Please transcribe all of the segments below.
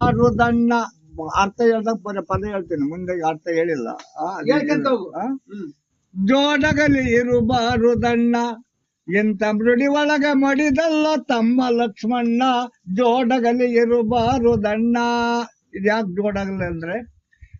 ಮಾರುದಣ್ಣ ಅರ್ಥ ಹೇಳ್ದಾಗ ಬರೀ ಪದ ಹೇಳ್ತೀನಿ ಮುಂದೆ ಅರ್ಥ ಹೇಳಿಲ್ಲ. ಆ, ಅದು ಹೇಳ್ಕೊಂತ ಹೋಗು. ಆ? ಜೋಡಗಲಿ ಇರುಬಾರುದಣ್ಣ ಎಂತ ಮೃಡಿ ಒಳಗ ಮಡಿದಲ್ಲ ತಮ್ಮ ಲಕ್ಷ್ಮಣ್ಣ ಜೋಡಗಲಿ ಇರುಬಾರುದಣ್ಣ ಇದ್ಯಾಕೆ ಜೋಡಗಲಿ ಅಂದ್ರೆ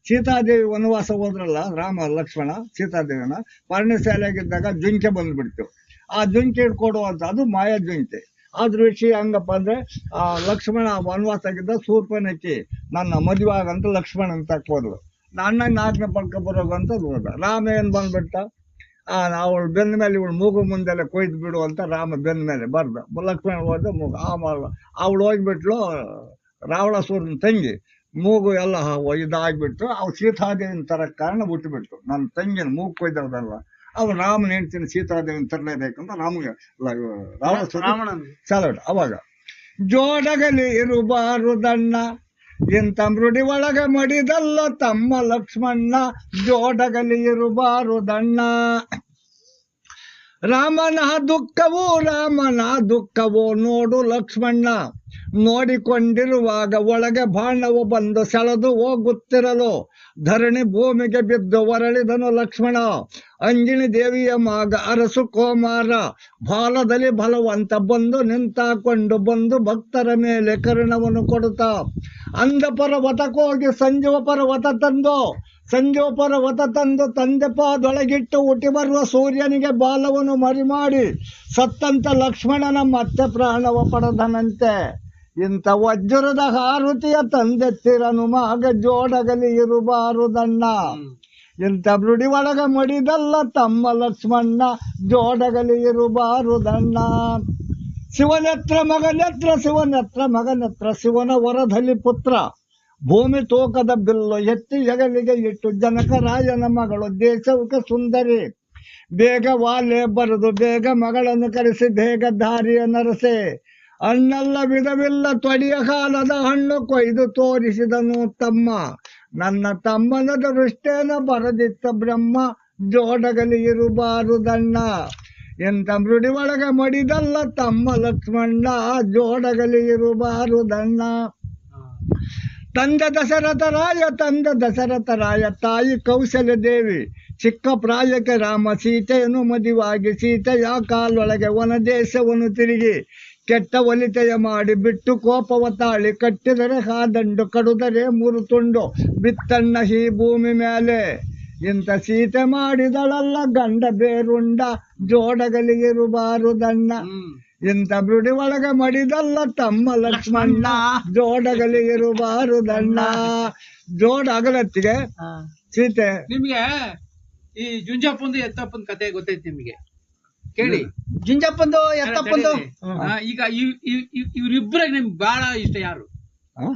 ಸೀತಾದೇವಿ ವನವಾಸ ಹೋದ್ರಲ್ಲ ರಾಮ ಲಕ್ಷ್ಮಣ ಸೀತಾದೇವಿನ ಪರ್ಣಶಾಲೆಯಾಗಿದ್ದಾಗ ಜುಂಕೆ ಬಂದ್ಬಿಡ್ತು. ಆ ಜುಂಕೆ ಹಿಡ್ಕೊಡುವಂತ ಅದು ಮಾಯ ಜುಂಕೆ. ಅದ್ರ ವಿಷಯ ಹಂಗಪ್ಪ ಅಂದರೆ, ಆ ಲಕ್ಷ್ಮಣ ವನವಾಸ ಆಗಿದ್ದ ಸೂರ್ಪನಕ್ಕಿ ನನ್ನ ಮದುವೆ ಆಗಂತ ಲಕ್ಷ್ಮಣ ಅಂತ ಹೋದ್ಲು ನನ್ನ ನಾಲ್ಕನೇ ಪಡ್ಕ ಬರೋಗಂತ ಹೋದ ರಾಮ ಏನು ಬಂದ್ಬಿಟ್ಟ? ಅವಳು ಬೆನ್ನ ಮೇಲೆ ಇವಳು ಮೂಗು ಮುಂದೆಲ್ಲ ಕೊಯ್ದು ಬಿಡು ಅಂತ ರಾಮ ಬೆನ್ನ ಮೇಲೆ ಬರ್ದ. ಲಕ್ಷ್ಮಣ ಹೋದ ಮೂಗು, ಆ ಅವಳು ಹೋಗ್ಬಿಟ್ಲು ಸೂರ್ಯನ ತಂಗಿ. ಮೂಗು ಎಲ್ಲ ಇದಾಗ್ಬಿಟ್ಟು ಅವ್ರು ಸೀತಾದೇವಿನ ತರ ಕಾರಣ ಬಿಟ್ಟುಬಿಟ್ಟು ನನ್ನ ತಂಗಿನ ಮೂಗು ಕೊಯ್ದವ್ರಲ್ಲ ಅವ್ರು ರಾಮನ ಹೆಂಡ್ತಿನ ಸೀತಾದೇವಿನ ತರಲೇಬೇಕಂತ ರಾಮಗೆ ರಾಮ ಚಾಲ ಅವಾಗ. ಜೋಡಗಲಿ ಇರುಬಾರುದಣ್ಣ ಇಂಥ ಮೃಡಿ ಒಳಗ ಮಡಿದಲ್ಲ ತಮ್ಮ ಲಕ್ಷ್ಮಣ್ಣ ಜೋಡಗಲಿ ಇರುಬಾರುದಣ್ಣ ರಾಮನ ದುಃಖವೋ ರಾಮನ ದುಃಖವೋ ನೋಡು ಲಕ್ಷ್ಮಣ್ಣ. ನೋಡಿಕೊಂಡಿರುವಾಗ ಒಳಗೆ ಬಾಣವು ಬಂದು ಸೆಳೆದು ಹೋಗುತ್ತಿರಲು. ಧರಣಿ ಭೂಮಿಗೆ ಬಿದ್ದು ಹೊರಳಿದನು ಲಕ್ಷ್ಮಣ. ಅಂಜಿನಿ ದೇವಿಯ ಮಾಗ ಅರಸು ಕೋಮಾರ. ಬಾಲದಲ್ಲಿ ಬಲವಂತ ಬಂದು ನಿಂತಾಕೊಂಡು ಬಂದು ಭಕ್ತರ ಮೇಲೆ ಕರುಣವನ್ನು ಕೊಡುತ್ತಾ. ಅಂದ ಪರ್ವತಕ್ಕೋಗಿ ಸಂಜೀವ ಪರ್ವತ ತಂದು ಸಂಜೀವ ವತ ತಂದು ತಂದೆ ಪಾದೊಳಗಿಟ್ಟು ಹುಟ್ಟಿ ಬರುವ ಸೂರ್ಯನಿಗೆ ಬಾಲವನ್ನು ಮರಿ ಮಾಡಿ ಸತ್ತಂತ ಲಕ್ಷ್ಮಣನ ಮತ್ತೆ ಪ್ರಾಣವ ಪಡೆದನಂತೆ. ಇಂಥ ವಜ್ರದ ಹಾರುತಿಯ ತಂದೆತ್ತಿರನು ಮಗ ಜೋಡಗಲಿ ಇರುಬಾರುದಣ್ಣ. ಇಂಥ ಬ್ರುಡಿ ಒಳಗ ಮಡಿದಲ್ಲ ತಮ್ಮ ಲಕ್ಷ್ಮಣ್ಣ ಜೋಡಗಲಿ ಇರುಬಾರುದಣ್ಣ. ಶಿವನೆತ್ರ ಮಗನೆತ್ರ ಶಿವನೆತ್ರ ಮಗನೆತ್ರ ಶಿವನ ವರದಲ್ಲಿ ಪುತ್ರ. ಭೂಮಿ ತೂಕದ ಬಿಲ್ಲು ಎತ್ತಿ ಹೆಗಲಿಗೆ ಇಟ್ಟು ಜನಕ ರಾಜನ ಮಗಳು ದೇಶವಕ್ಕೆ ಸುಂದರಿ. ಬೇಗ ವಾಲೆ ಬರೆದು ಬೇಗ ಮಗಳನ್ನು ಕರೆಸಿ ಬೇಗ ದಾರಿಯ ನರಸೆ. ಹಣ್ಣೆಲ್ಲ ವಿಧವಿಲ್ಲ ತೊಡಿಯ ಕಾಲದ ಹಣ್ಣು ಕೊಯ್ದು ತೋರಿಸಿದನು ತಮ್ಮ. ನನ್ನ ತಮ್ಮನ ದೃಷ್ಟೇನ ಬರದಿತ್ತ ಬ್ರಹ್ಮ, ಜೋಡಗಲಿ ಇರಬಾರದಣ್ಣ ಎಂತ ಮೃಡಿ ಒಳಗೆ ಮಡಿದಲ್ಲ ತಮ್ಮ ಲಕ್ಷ್ಮಣ್ಣ, ಜೋಡಗಲಿ ಇರುಬಾರುದಣ್ಣ ತಂದೆ ದಶರಥ ರಾಯ, ತಂದ ದಶರಥ ರಾಯ, ತಾಯಿ ಕೌಶಲ್ಯ ದೇವಿ, ಚಿಕ್ಕ ಪ್ರಾಯಕ್ಕೆ ರಾಮ ಸೀತೆಯನ್ನು ಮದುವಾಗಿ ಸೀತೆಯ ಕಾಲೊಳಗೆ ವನ ದೇಶವನ್ನು ತಿರುಗಿ ಕೆಟ್ಟ ಒಲಿತೆಯ ಮಾಡಿ ಬಿಟ್ಟು ಕೋಪವ ತಾಳಿ ಕಟ್ಟಿದರೆ ಹಾದಂಡು ಕಡುದರೆ ಮೂರು ತುಂಡು ಬಿತ್ತಣ್ಣ ಈ ಭೂಮಿ ಮೇಲೆ. ಇಂಥ ಸೀತೆ ಮಾಡಿದಳಲ್ಲ ಗಂಡ ಬೇರುಂಡ ಜೋಡಗಲಿಗಿರುಬಾರುದಣ್ಣ ಇಂಥ ಬಿಡಿ ಒಳಗ ಮಡಿದಲ್ಲ ತಮ್ಮ ಲಕ್ಷ್ಮಣ್ಣ. ಜೋಡಗಲಿ ಇರುಬಾರುದಣ್ಣ ಜೋಡ ಅಗಲತ್ತಿಗೆ ಸೀತೆ. ನಿಮ್ಗೆ ಈ ಜುಂಜಪ್ಪಂದು ಎತ್ತಪ್ಪನ ಕತೆ ಗೊತ್ತೈತಿ ನಿಮ್ಗೆ? ಕೇಳಿ. ಜುಂಜಪ್ಪಂದು ಎತ್ತಪ್ಪಂದು. ಈಗ ಇವ್- ಇವ್- ಇವ್- ಇವ್ರಿಬ್ರಾಗ ನಿಮ್ಗೆ ಬಹಳ ಇಷ್ಟ ಯಾರು? ಆ?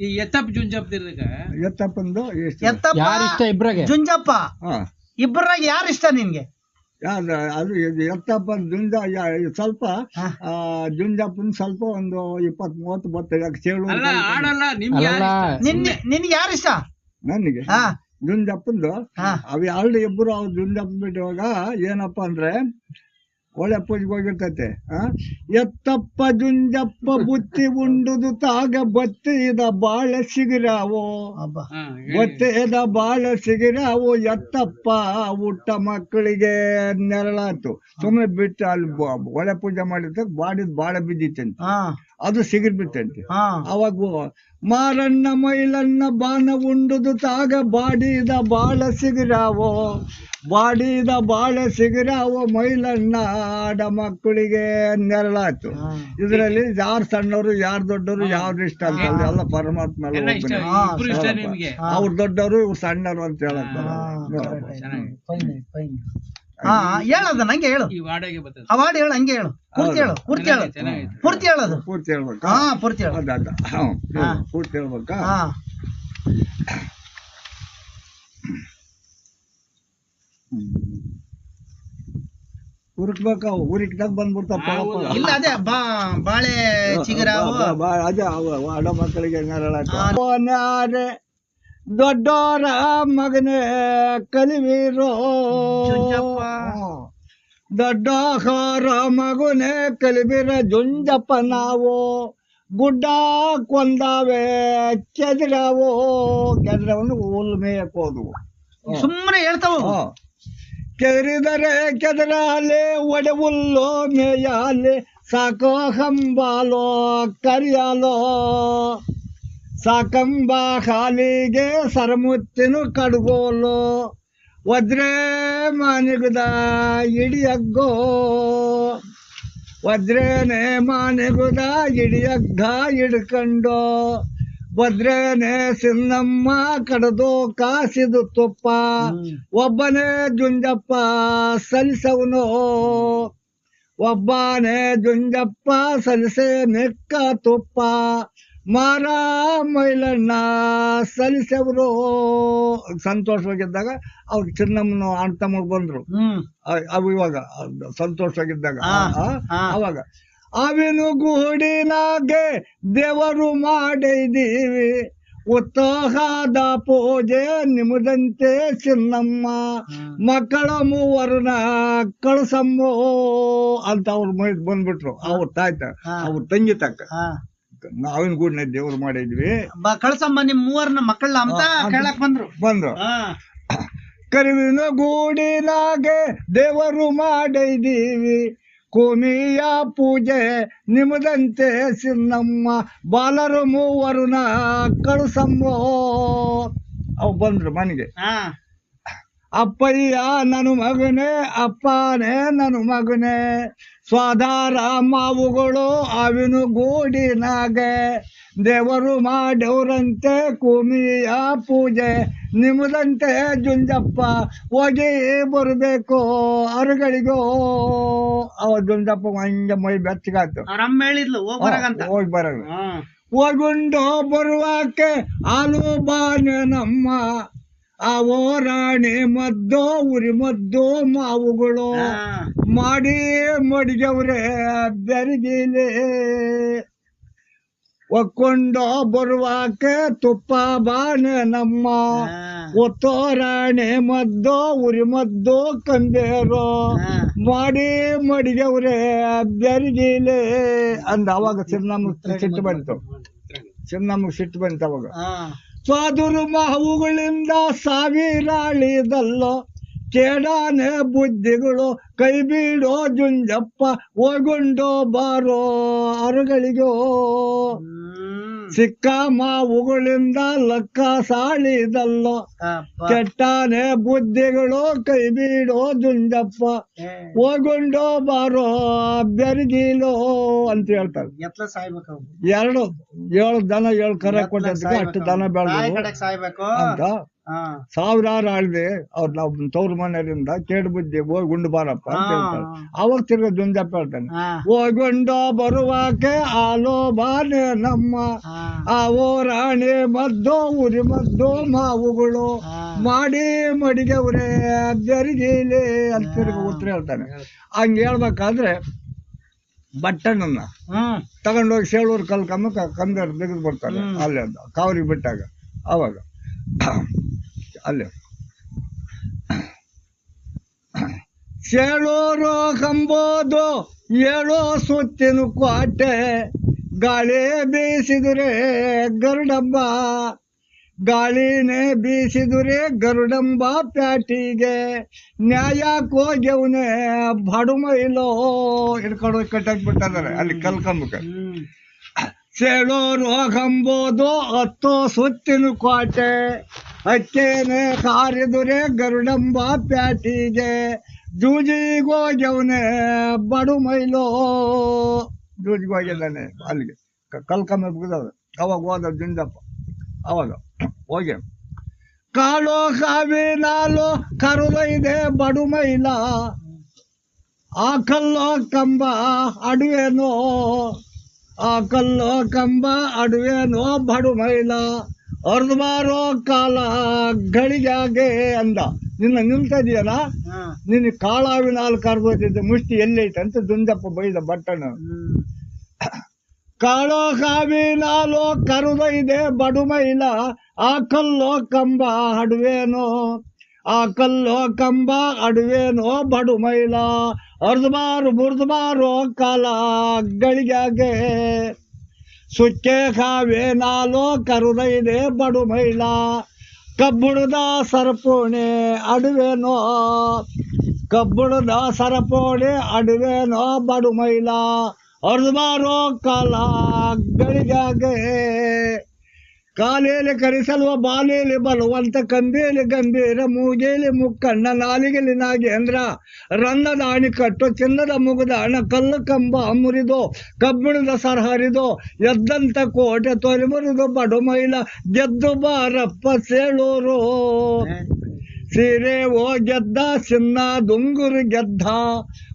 ಈ ಎತ್ತಪ್ಪ ಜುಂಜಪ್ಪ ಎತ್ತಪ್ಪಂದು ಎತ್ತಪ್ಪ ಯಾರಿಷ್ಟ ಇಬ್ರಾಗೆ? ಜುಂಜಪ್ಪ. ಹಾ. ಇಬ್ಬರಾಗ ಯಾರು ಇಷ್ಟ ನಿನ್ಗೆ? ಅದು ಇದು ಎತ್ತಪ್ಪ ಜುಂಜ ಯಾ- ಸ್ವಲ್ಪ ಜುಂಜಪ್ಪನ್ ಸ್ವಲ್ಪ ಒಂದು ಇಪ್ಪತ್ ಮೂವತ್ತು ಬರ್ತದೆ ಯಾಕೆ ಚೇಳು ಅಲ್ಲ ಆಡಲ್ಲ ನಿಮ್ಗೆ ಯಾರು ಅಲ್ಲ, ಇಷ್ಟ? ನಿನ್ಗೆ ಯಾರು ಇಷ್ಟ ನನಗೆ? ಹಾ. ಜುಂಜಪ್ಪಂದು ಅವು ಎರಡು ಇಬ್ಬರು ಅವ್ರು ಜುಂಜಪ್ಪ ಬಿಟ್ಟಿವಾಗ ಏನಪ್ಪ ಅಂದ್ರೆ ಒಳ್ಳೆ ಪೂಜೆಗೆ ಹೋಗಿರ್ತೈತೆ ಆ? ಎತ್ತಪ್ಪ ಜುಂಜಪ್ಪ ಬುತ್ತಿ ಉಂಡುದು ತಾಗ ಬತ್ತಿದ ಬಾಳೆ ಸಿಗಿರಾವೋ. ಬತ್ತಿದ ಬಾಳೆ ಸಿಗಿರಾವು? ಎತ್ತಪ್ಪ ಊಟ ಮಕ್ಕಳಿಗೆ ನೆರಳಾತು. ಸುಮ್ಮನೆ ಬಿಟ್ಟು ಅಲ್ಲಿ ಒಳ್ಳೆ ಪೂಜೆ ಮಾಡಿರ್ತ ಬಾಡಿದ್ ಬಾಳ ಬಿದ್ದಿತ್ತಂತೆ. ಹಾ. ಅದು ಸಿಗಿರ್ ಬಿತ್ತಂತೆ ಹಾ. ಅವಾಗ ಮಾರಣ್ಣ ಮೈಲನ್ನ ಬಾನ ಉಂಡುದು ತಾಗ ಬಾಡಿದ ಬಾಳ ಸಿಗಿರಾವೋ? ಬಾಡಿದ ಬಾಳ ಸಿಗಿರಾವೋ ಮೈಲನ್ನ ಆಡ ಮಕ್ಕಳಿಗೆ ನೆರಳಾಯ್ತು. ಇದರಲ್ಲಿ ಯಾರು ಸಣ್ಣವರು ಯಾರು ದೊಡ್ಡವರು ಯಾರು ಇಷ್ಟ ಅಂತ ಎಲ್ಲ ಪರಮಾತ್ಮ. ಅವ್ರು ದೊಡ್ಡವರು ಇವ್ರು ಸಣ್ಣವರು ಅಂತ ಹೇಳಕ್ ಹಾ, ಹೇಳದ ನಂಗೆ ಹೇಳು ಈ ವಾಡೆಗೆ ಬರ್ತದೆ. ಅವಾರ್ಡ್ ಹೇಳು ಹಂಗೆ ಹೇಳು. ಪೂರ್ತಿ ಹೇಳು ಪೂರ್ತಿ ಹೇಳು. ಪೂರ್ತಿ ಹೇಳೋದು ಪೂರ್ತಿ ಹೇಳ್ಬೇಕಾ? ಹಾ ಪೂರ್ತಿ ಹೇಳು. ಪೂರ್ತಿ ಹೇಳ್ಬೇಕಾ? ಹಾ. ಉರುಕ್ಬೇಕ ಹುರಿಕ್ದಾಗ ಬಂದ್ಬಿಡ್ತಾವ. ಇಲ್ಲ ಅದೇ ಬಾ ಬಾಳೆ ಚಿಗುರಾವು. ಅದೇ ಅಡ ಮಕ್ಕಳಿಗೆ ನೆರಳಾರೆ ದೊಡ್ಡೋರ ಮಗನೇ ಕಲಿವಿರೋ. ಹಾರ ಮಗುನೇ ಕಲಿಬಿರ ಜುಂಜಪ್ಪ ನಾವು. ಗುಡ್ಡ ಕೊಂದಾವೆ ಚದ್ರವೋ. ಕೆದ್ರವನ್ನು ಹುಲ್ ಮೇಯಕ್ ಹೋದವು. ಸುಮ್ಮನೆ ಹೇಳ್ತಾವು ಹ. ಕೆದರಿದರೆ ಕೆದರಾಲೆ ಒಡೆ ಹುಲ್ಲು ಮೇಯಾಲೆ ಸಾಕೋ ಹಂಬಾಲೋ ಕರಿಯಾಲೋ. ಸಾಕಂಬ ಹಾಲಿಗೆ ಸರಮುತ್ತಿನ ಕಡ್ಗೋಲು. ಒದ್ರೆ ಮಾನಿಗುದ ಇಡಿಯಗ್ಗೋ. ವಜ್ರೇನೆ ಮಾನಿಗುದ ಇಡಿಯಗ್ಗ ಹಿಡ್ಕೊಂಡು. ಭದ್ರೇನೆ ಸಿನ್ನಮ್ಮ ಕಡದು ಕಾಸಿದು ತುಪ್ಪ. ಒಬ್ಬನೇ ಜುಂಜಪ್ಪ ಸಲಿಸವನು. ಒಬ್ಬನೇ ಜುಂಜಪ್ಪ ಸಲಿಸೆ ನೆಕ್ಕ ತುಪ್ಪ. ಮಾರ ಮೈಲಣ್ಣ ಸಲಿಸವರು ಸಂತೋಷವಾಗಿದ್ದಾಗ ಅವ್ರು ಚಿನ್ನಮ್ಮನ ಅಣ್ಣ ತಮ್ಮ ಬಂದ್ರು. ಅವು ಇವಾಗ ಸಂತೋಷವಾಗಿದ್ದಾಗ. ಅವಾಗ ಅವಿನು ಗೂಡಿನಾಗೆ ದೇವರು ಮಾಡಿದೀವಿ ಉತ್ಸಾಹದ ಪೂಜೆ ನಿಮ್ಮದಂತೆ ಚಿನ್ನಮ್ಮ. ಮಕ್ಕಳ ಮೂವರನ್ನ ಕಳಸಮ್ಮೋ ಅಂತ ಅವ್ರ ಮೈ ಬಂದ್ಬಿಟ್ರು. ಅವ್ರ ತಾಯ್ತ ಅವ್ರ ತಂಗಿ ತಕ್ಕ. ನಾವಿನ ಗೂಡಿನ ದೇವ್ರು ಮಾಡಿದ್ವಿ. ಕಳಸಮ್ಮ ನಿಮ್ ಮೂವರ್ನ ಮಕ್ಕಳ ಅಂತ ಕೇಳಕ್ ಬಂದ್ರು. ಬಂದ್ರು. ಕರಿವಿನ ಕರುವಿನ ಗೂಡಿನಾಗೆ ದೇವರು ಮಾಡಿದೀವಿ ಕುಮಿಯ ಪೂಜೆ ನಿಮದಂತೆ ಸಿನ್ನಮ್ಮ ಬಾಲರು ಮೂವರುನ ಸಂಭೋ ಅವ್ ಬಂದ್ರು ಮನೆಗೆ. ಅಪ್ಪಯ್ಯ ನನ್ನ ಮಗನೇ ಅಪ್ಪನೇ ನನ್ನ ಮಗನೇ. ಸ್ವಾಧಾರ ಮಾವುಗಳು ಅವಿನ ಗೂಡಿನಾಗೆ. ದೇವರು ಮಾಡೋರಂತೆ ಕುಮಿಯ ಪೂಜೆ. ನಿಮ್ಮದಂತೆ ಜುಂಜಪ್ಪ ಹೋಗಿ ಬರಬೇಕು. ಅರುಗಳಿಗೋ. ಅವ ಜುಂಜಪ್ಪ ಮಂಜ ಮೈ ಹೇಳಿದ್ಲು ಹೋಗ್ ಬರೋಣ. ಹೋಗುಂಡು ಬರುವಾಕೆ ಆಲು ಬಾನೆ ನಮ್ಮ ಅವೋ ರಾಣಿ ಮದ್ದೋ ಉರಿ ಮದ್ದೋ ಮಾವುಗಳು. ಮಾಡಿ ಮಡಿಗವ್ರೆ ಬೆರಗಿಲೆ ಒಕ್ಕೊಂಡ ಬರುವಾಕೆ ತುಪ್ಪ ಬಾನೆ ನಮ್ಮ. ಒತ್ತೋ ರಾಣಿ ಮದ್ದೋ ಉರಿ ಮದ್ದೋ ಕಂದೇರೋ. ಮಾಡಿ ಮಡಿಗವ್ರೆ ಬೆರಗಿಲೆ ಅಂದ ಅವಾಗ ಚಿನ್ನಮ್ಮ ಸಿಟ್ಟು ಬಂತು. ಚಿನ್ನಮ್ಮಗೆ ಸಿಟ್ಟು ಬಂತು ಅವಾಗ. ಹಾ. ಸ್ವಾದುರು ಮಾವುಗಳಿಂದ ಸಾವಿರಾಳಿದಲ್ಲೋ ಕೇಡಾನೆ ಬುದ್ಧಿಗಳು ಕೈ ಬೀಡೋ ಜುಂಜಪ್ಪ ಒಗೊಂಡೋ ಬಾರೋ ಅರುಗಳಿಗೋ ಸಿಕ್ಕ ಮಾವುಗಳಿಂದ ಲಕ್ಕ ಸಾಳಿದಲ್ಲ. ಕೆಟ್ಟಾನೆ ಬುದ್ಧಿಗಳು ಕೈ ಬೀಡೋ ದುಂಡಪ್ಪ ಹೋಗುಂಡೋ ಬಾರೋ ಬೆರಗಿಲೋ ಅಂತ ಹೇಳ್ತಾರೆ. ಎರಡು ಏಳು ದನ ಏಳು ಕರೆ ಸಾಯ್ಬೇಕು ಅಷ್ಟು ದನ ಬೆಳೆದು ಅಂತ. ಸಾವಿರಾರು ಆಳ್ದೆ ಅವ್ರ ನಾವು ತವ್ರ ಮನೆಯಿಂದ ಕೇಡು ಬುದ್ಧಿ ಹೋಗಿ ಗುಂಡು ಬಾರಪ್ಪ ಅಂತ. ಹೇಳ್ತಾರೆ. ಅವಾಗ ತಿರ್ಗ ಜುಂಜಪ್ಪ ಹೇಳ್ತಾನೆ. ಹೋಗುಂಡೋ ಬರುವಾಕೆ ಆಲೋ ಬಾನೆ ನಮ್ಮ ಆ ಆವೋ ರಾಣಿ ಮದ್ದೋ ಉರಿ ಮದ್ದೋ ಮಾವುಗಳು ಮಾಡಿ ಮಡಿಗೆ ಮಡಿಗೆವ್ರೆ ಜರಿಗೇಲಿ ಅಂತ ತಿರ್ಗ ಉತ್ತರ ಹೇಳ್ತಾನೆ. ಹಂಗ ಹೇಳ್ಬೇಕಾದ್ರೆ ಬಟ್ಟಣ್ಣನ್ನ ಹ್ಮ್ ತಗೊಂಡೋಗಿ ಸೇಳೂರು ಕಲ್ಕಮ್ಮ ಕಂದರ್ ತೆಗೆದು ಬರ್ತಾನೆ ಅಲ್ಲೇ ಅಲ್ಲಿ ಅಂತ ಕಾವರಿಗೆ ಬಿಟ್ಟಾಗ ಅವಾಗ. ಅಲ್ಲಿ. ಸೇಳೂರು ಕಂಬೋದು ಏಳೋ ಸುತ್ತಿನ ಕೋಟೆ ಗಾಳಿ ಬೀಸಿದ್ರೆ ಗರುಡಂಬ. ಗಾಳಿನೇ ಬೀಸಿದ್ರೆ ಗರುಡಂಬ ಪ್ಯಾಟಿಗೆ ನ್ಯಾಯ ಹೋಗ್ಯವನೆ ಬಡುಮೈಲೋ ಹಿಡ್ಕೊಂಡು ಹೋಗಿ ಕಟ್ಟಾಕ್ ಬಿಟ್ಟಿದ್ದಾರೆ ಅಲ್ಲಿ ಕಲ್ಕಂಬಕ್ಕೆ ಸೇಳೂರು ಕಂಬೋದು ಅತ್ತೋ ಸುತ್ತಿನ ಕೋಟೆ ಹಕ್ಕೇನೆ ಕಾರಿದುರೆ ಗರುಡಂಬ ಪ್ಯಾಟಿಗೆ ಜೂಜಿಗೋಗ್ಯವನೇ ಬಡು ಮೈಲೋ. ಜೂಜಿಗೋಗಿದ್ದಾನೆ ಅಲ್ಲಿಗೆ ಕಲ್ಕಮ್ಮ ಬಿದ್ದದ ಅವಾಗ ಹೋದ ಜುಂಜಪ್ಪ ಅವಾಗ ಹೋಗಿ. ಕಾಳು ಕಾವಿನಾಲು ಕರುಲೈದೆ ಬಡು ಮೈಲ, ಆ ಕಲ್ಲೋ ಕಂಬ ಅಡುವೆನೋ, ಆ ಕಲ್ಲೋ ಕಂಬ ಅಡುವೆನೋ ಬಡು ಮೈಲ. ಅರ್ಧ ಬಾರೋ ಕಾಲ ಗಳಿಗಾಗೆ ಅಂದ. ನಿನ್ನ ನಿಲ್ತಾ ಇದೆಯಲ್ಲ? ನಿನ್ನ ಕಾಳಾವಿನ ಹಾಲು ಕರ್ಗೋತಿದ್ದೆ ಮುಷ್ಟಿ ಎಲ್ಲೈತೆ ಅಂತ ದುಂದಪ್ಪ ಬೈದ ಬಟ್ಟಣ ಕಾಳೋ ಕಾವಿನಾಲೋ ಕರುದೈದೆ ಬಡು ಮೈಲಾ ಆ ಕಲ್ಲೋ ಕಂಬ ಅಡುವೇನೋ ಆ ಕಲ್ಲೋ ಕಂಬ ಅಡುವೇನೋ ಬಡು ಮೈಲ. ಅರ್ಧ ಬಾರು ಮುರ್ದು ಬಾರೋ ಕಾಲ ಗಳಿಗಾಗೆ ಸುಕ್ಕೆ ಕಾವೇ ನಾಲೋ ಕರುದೈದೆ ಬಡು ಮೈಲ ಕಬ್ಬುಣದ ಸರಪೋಣೆ ಅಡುವೆನೋ ಕಬ್ಬುಣದ ಸರಪೋಣೆ ಅಡುವೆನೋ ಬಡು ಮೈಲ ಅರ್ಧಮಾರೋ ಕಾಲ ಗಳಿಗಾಗೆ ಕಾಲೇಲಿ ಕರಿಸಲ್ವ ಬಾಲೇಲಿ ಬಲವಂತ ಕಂಬೇಲಿ ಗಂಭೀರ ಮೂಗೇಲಿ ಮುಕ್ಕಣ್ಣ ನಾಲಿಗೆಲಿ ನಾಗೇಂದ್ರ ರಂಗದ ಅಣಿಕಟ್ಟು ಚಿನ್ನದ ಮುಗದ ಹಣ ಕಲ್ಲು ಕಂಬ ಮುರಿದು ಕಬ್ಬಿಣದ ಸರ ಹರಿದು ಎದ್ದಂತ ಕೋಟೆ ತೊಲೆ ಮುರಿದು ಬಡು ಮೈಲ ಗೆದ್ದು ಬಾರಪ್ಪ ಸೇಳೂರು. ಸೀರೆ ಓ ಗೆದ್ದ ಸಿನ್ನ ದುಂಗುರು ಗೆದ್ದ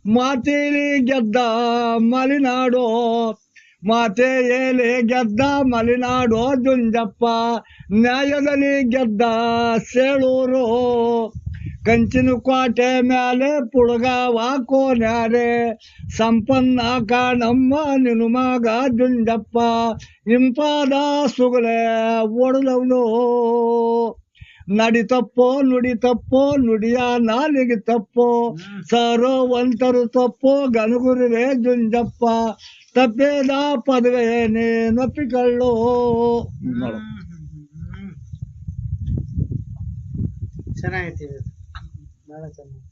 ಮಾತೇಲಿ ಗೆದ್ದ ಮಲೆನಾಡು. ಮಾತೆ ಏಲೆ ಗೆದ್ದ ಮಲೆನಾಡು ಜುಂಜಪ್ಪ ನ್ಯಾಯದಲ್ಲಿ ಗೆದ್ದ ಸೇಳೂರು. ಕಂಚಿನ ಕೋಟೆ ಮ್ಯಾಲೆ ಪುಳಗಾವ ಕೋನ್ಯಾರೆ, ಸಂಪನ್ನ ಕಾಣಮ್ಮ ನಿನು ಮಗ ಜುಂಜಪ್ಪ ಇಂಪಾದ ಸುಗಲೆ ಒಡಲವನು ನಡಿ ತಪ್ಪೋ ನುಡಿ ತಪ್ಪೋ ನುಡಿಯ ನಾಲಿಗೆ ತಪ್ಪೋ ಸಾರೋ ಒಂತರು ತಪ್ಪೋ ಗನಗುರುವೆ ಜುಂಜಪ್ಪ ತಪ್ಪೇದ ಪದವೇನೆ ನೊಪ್ಪಿಕೊಳ್ಳೋ ನೋಡು ಚೆನ್ನಾಗೈತಿ ಇದು. ಬಹಳ ಚೆನ್ನಾಗಿ